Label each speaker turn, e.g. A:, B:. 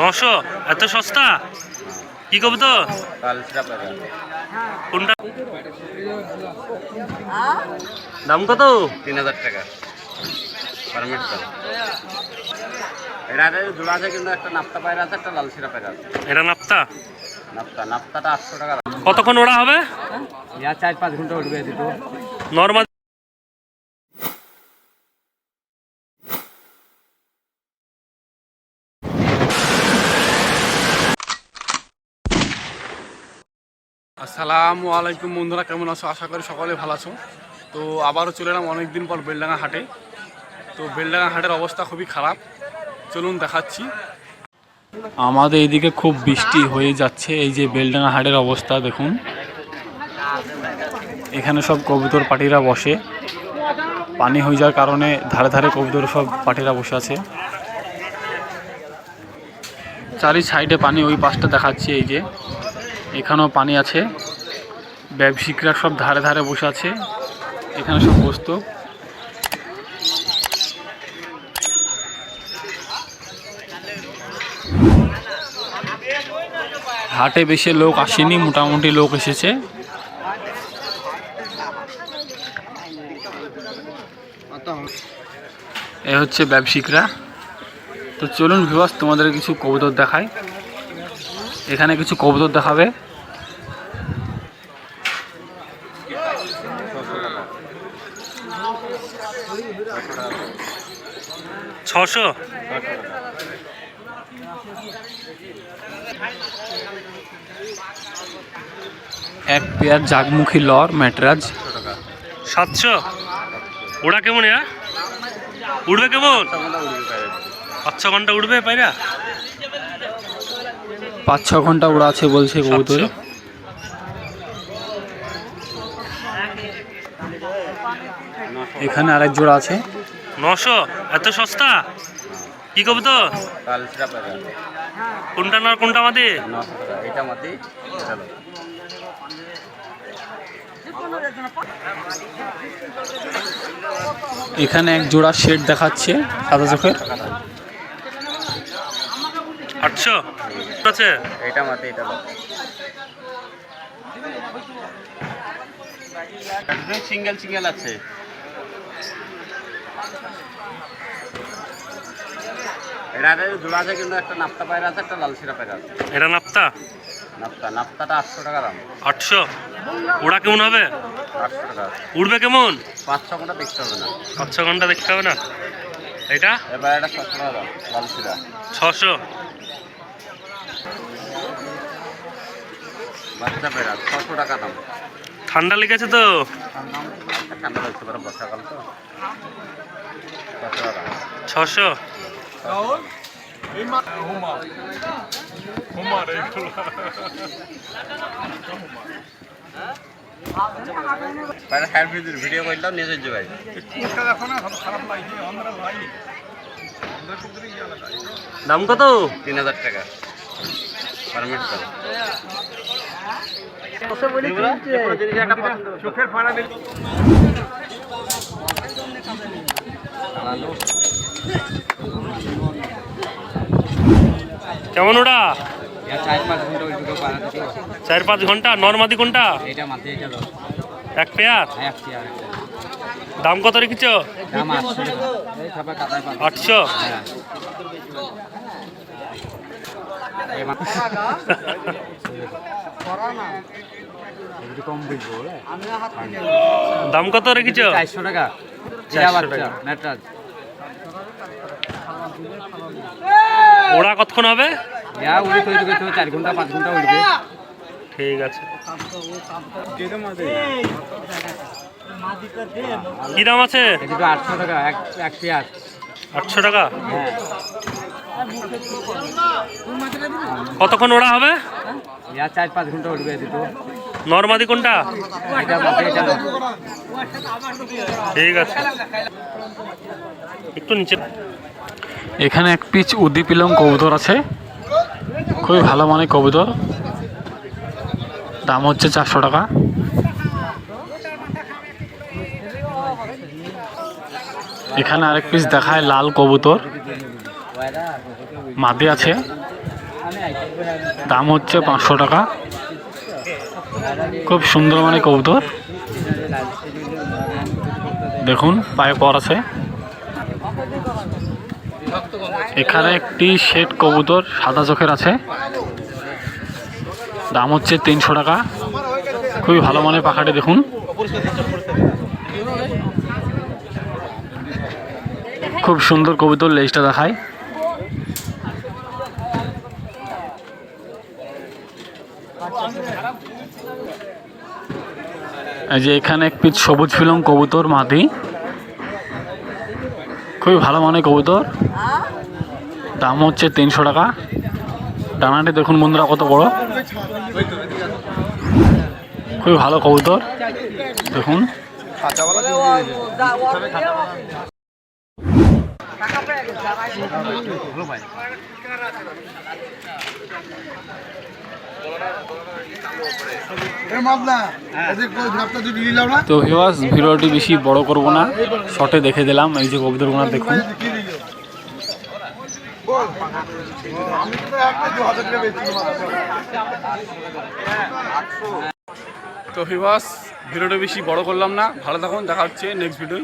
A: নশো?
B: এত সস্তা? কি করব তো? কোনটা? দাম কত?
A: তিন হাজার টাকা। পারমিট দাম এটা জোড়া আছে কিন্তু একটা নাপ্তা পায়রা আছে একটা লাল সিরা পায়রা আছে।
B: এটা নাপ্তা?
A: নাপ্তা নাপ্তাটা আটশো টাকা।
B: কতক্ষণ ওরা হবে?
A: ইয়া চার পাঁচ ঘণ্টা উঠবে দুটো
B: নর্মাল
C: আসসালামু আলাইকুম বন্ধুরা, কেমন আছো? আশা করি সকলে ভালো আছো। তো আবারও চলে এলাম অনেকদিন পর বেলডাঙ্গা হাটে। তো বেলডাঙ্গা হাটের অবস্থা খুবই খারাপ। চলুন দেখাচ্ছি। আমাদের এদিকে খুব বৃষ্টি হয়ে যাচ্ছে। এই যে বেলডাঙ্গা হাটের অবস্থা, দেখুন। এখানে সব কবুতর পাটিরা বসে। পানি হয়ে যাওয়ার কারণে ধারে ধারে কবুতর সব পাটিরা বসে আছে। চারি সাইডে পানি, ওই পাশটা দেখাচ্ছি এই যে। এখানেও পানি আছে। ব্যবসায়িকরা সব ধারে ধারে বসে আছে। এখানে সব বসতো। হাটে বেশি লোক আসেনি, মোটামুটি লোক এসেছে। এ হচ্ছে ব্যবসায়িকরা। তো চলুন ভিবাস তোমাদের কিছু কবুতর দেখায় এখানে কিছু কবুতর দেখাবে।
B: ছশো?
C: এক পেয়ার জাগমুখী লর ম্যাটরাজ।
B: সাতশো? ওরা কেমন এরা? উড়বে কেমন? পাঁচ ছ ঘণ্টা উড়বে পায়রা।
C: পাঁচ ছ ঘণ্টা ওরা আছে বলছে কবুতরে। এখানে আরেক জোড়া আছে।
B: নশো? এত সস্তা? কি করব তো কোনটা না কোনটা আমাদের
A: এটা মাতি
C: এখানে এক জোড়া শেড দেখাচ্ছে সাদা চোখের।
B: আছে?
A: এটা মাতি এটা সিঙ্গেল সিঙ্গেল আছে। এটা জোড়া আছে কিন্তু একটা নাপ্তা পায়রা আছে একটা লাল সিরা পায়রা আছে।
B: এটা নাপ্তা?
A: নাপ্তা নাপ্তাটা আটশো টাকা দাম।
B: আটশো? ওরা কেমন হবে?
A: আটশো টাকা।
B: উড়বে কেমন?
A: পাঁচ ছ ঘণ্টা দেখতে হবে না।
B: পাঁচ ছ ঘণ্টা দেখতে হবে না। এটা?
A: এবার এটা ছশো টাকা দাম লাল সিরা।
B: ছশো?
A: বাচ্চা ছশো টাকা দাম।
B: ঠান্ডা লেগেছে তো?
A: ঠান্ডা পরে বর্ষাকাল তো। ছশো ভিডিও করলাম নিজের জোগাই
B: দাম কত?
A: তিন হাজার টাকা। পারমিট চোখের ফাড়া
B: কেমন ওটা?
A: চার পাঁচ
B: ঘণ্টা নর্মাদি কোনটা? এক পেয়ার? দাম কত রেখেছ?
A: আটশো টাকা এই খাবার কাতায় পাবে
B: আটশো
A: হ্যাঁ এই মাত্র কম বুঝব
B: দাম কত রেখেছ?
A: চারশো টাকা।
B: টাকা। ওরা কতক্ষণ হবে?
A: উড়ে তৈরি করতে হবে চার ঘণ্টা পাঁচ ঘণ্টা উড়বে।
B: ঠিক আছে। কি দাম আছে?
A: আটশো টাকা এক এক
B: আটশো টাকা?
A: হ্যাঁ।
B: কতক্ষণ ওরা হবে?
A: চার পাঁচ ঘণ্টা দুটো
B: নর্মাদি কোনটা? ঠিক আছে। একটু নিচে।
C: এখানে এক পিচ উদ্দীপিলং কবুতর আছে। খুবই ভালো মানে কবুতর। দাম হচ্ছে চারশো টাকা। এখানে আরেক পিস দেখায় লাল কবুতর। মাদি আছে। দাম হচ্ছে পাঁচশো টাকা। খুব সুন্দর মানে কবুতর। দেখুন, পায়ে পর আছে। এখানে একটি শেড কবুতর সাদা চোখের আছে। দাম হচ্ছে তিনশো টাকা। খুবই ভালো মানের পাখাটি, দেখুন। খুব সুন্দর কবুতর লেজটা দেখায়। যে এখানে এক সবুজ ফিলং কবুতর, মাদি। খুবই ভালো মানে কবুতর। দাম হচ্ছে তিনশো টাকা। ডানাটি দেখুন বন্ধুরা কত বড়। খুবই ভালো কবুতর। দেখুন। তো ভিওয়াস ভিডিওটি বেশি বড় করব না। শটে দেখে দিলাম এই যে কবুতরগুলো দেখুন।
D: তো ভিবাস ভিডিওটা বেশি বড় করলাম না। ভালো থাকুন দেখা হচ্ছে নেক্সট ভিডিও